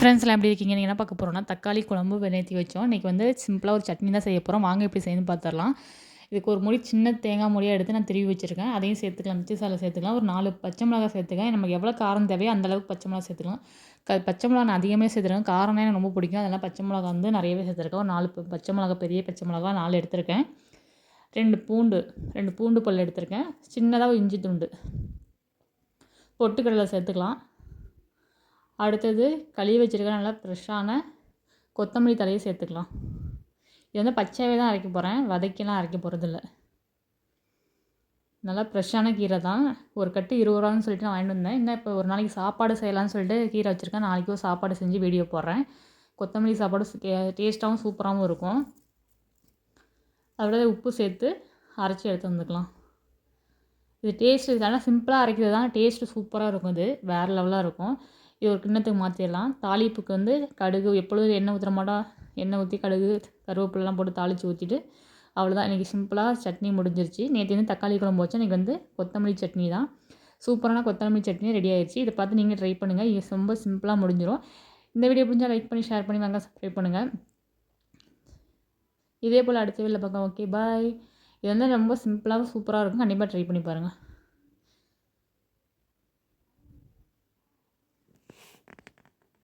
ஃப்ரெண்ட்ஸ்லாம் எப்படி இருக்கீங்க? நீங்கள் என்ன பார்க்க போகிறோம்னா தக்காளி குழம்பு வெநேத்தி வச்சோம். இன்றைக்கி வந்து சிம்பிளாக ஒரு சட்னி தான் செய்ய போகிறோம் வாங்க எப்படி செய்யணும் பார்த்துடலாம் இதுக்கு ஒரு முடி சின்ன தேங்காய் முடியாக எடுத்து நான் திருவி வச்சுருக்கேன். அதையும் சேர்த்துக்கலாம். மிச்சி சாலை சேர்த்துக்கலாம். ஒரு நாலு பச்சை மிளகாய் சேர்த்துக்கேன். நமக்கு எவ்வளோ காரம் தேவையோ அந்த அளவுக்கு பச்சை மிளகா சேர்த்துக்கலாம். க பச்சை மிளகா நான் அதிகமே சேர்த்துருக்கேன் காரம்னா எனக்கு ரொம்ப பிடிக்கும். அதெல்லாம் பச்சை மிளகா வந்து நிறையவே சேர்த்துருக்கேன். ஒரு நாலு பச்சை மிளகா பெரிய பச்சை மிளகா நாலு எடுத்திருக்கேன். ரெண்டு பூண்டு ரெண்டு பூண்டு பல் எடுத்திருக்கேன். சின்னதாக ஒரு இஞ்சி துண்டு. பொட்டுக்கடலை சேர்த்துக்கலாம். அடுத்தது கழுவி வச்சுருக்க நல்லா ஃப்ரெஷ்ஷான கொத்தமல்லி தலையை சேர்த்துக்கலாம். இது வந்து பச்சையாகவே தான் அரைக்க போகிறேன் வதக்கிலாம் அரைக்க போகிறதில்ல நல்லா ஃப்ரெஷ்ஷான கீரை தான். ஒரு கட்டு இருபது ரூபான்னு சொல்லிட்டு நான் வாங்கிட்டு வந்தேன். இன்னும் இப்போ ஒரு நாளைக்கு சாப்பாடு செய்யலாம்னு சொல்லிட்டு கீரை வச்சுருக்கேன். நாளைக்கு ஒரு சாப்பாடு செஞ்சு வீடியோ போடுறேன். கொத்தமல்லி சாப்பாடு டேஸ்ட்டாகவும் சூப்பராகவும் இருக்கும். அதோட உப்பு சேர்த்து அரைச்சி எடுத்து வந்துக்கலாம். இது டேஸ்ட்டு இதெல்லாம் சிம்பிளாக அரைக்கிறது தான். டேஸ்ட்டு சூப்பராக இருக்கும் இது. வேறு லெவலாக இருக்கும். இது ஒரு கிண்ணத்துக்கு மாற்றிடலாம் தாளிப்புக்கு வந்து கடுகு எப்பொழுதும் எண்ணெய் ஊற்றுற மாட்டோம் எண்ணெய் ஊற்றி கடுகு கருவேப்பிலலாம் போட்டு தாளித்து ஊற்றிட்டு அவ்வளோதான் இன்றைக்கி சிம்பிளாக சட்னி முடிஞ்சிருச்சு. நேற்று வந்து தக்காளி குழம்பு வச்சா இன்றைக்கி வந்து கொத்தமல்லி சட்னி தான். சூப்பரான கொத்தமல்லி சட்னி ரெடி ஆயிடுச்சு இதை பார்த்து நீங்கள் ட்ரை பண்ணுங்கள் இது ரொம்ப சிம்பிளாக முடிஞ்சிடும் இந்த வீடியோ பிடிச்சா லைக் பண்ணி ஷேர் பண்ணி வாங்க சப்ஸ்கிரைப் பண்ணுங்கள் இதே போல் அடுத்த வீட்டில் பார்க்கலாம். ஓகே பாய் இது வந்து ரொம்ப சிம்பிளாக சூப்பராக இருக்கும். கண்டிப்பாக ட்ரை பண்ணி பாருங்கள்